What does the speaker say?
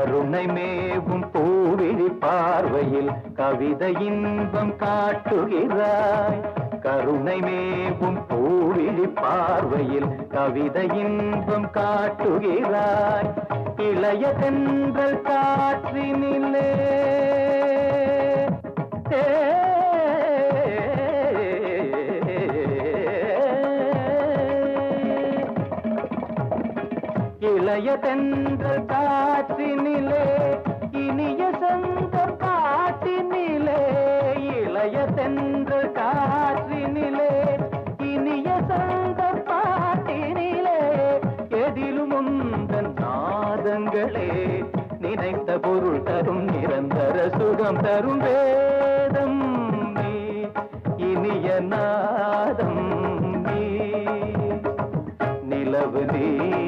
கருணை மேவும் பூவிழி பார்வையில் கவிதை இன்பம் காட்டுகிறாய். கருணை மேவும் பூவிழி பார்வையில் கவிதை இன்பம் காட்டுகிறாய். இளைய தென்றல் காற்றினிலே இளைய தென்றல் காற்றினிலே இனிய சந்த பாட்டினிலே இளைய தென்றல் காற்றினிலே இனிய சந்த பாட்டினிலே எதிலும் உந்தன் நாதங்களே நினைத்த பொருள் தரும் நிரந்தர சுகம் தரும் வேதம் நீ. இனிய நாதம் நீ. நிலவு நீ.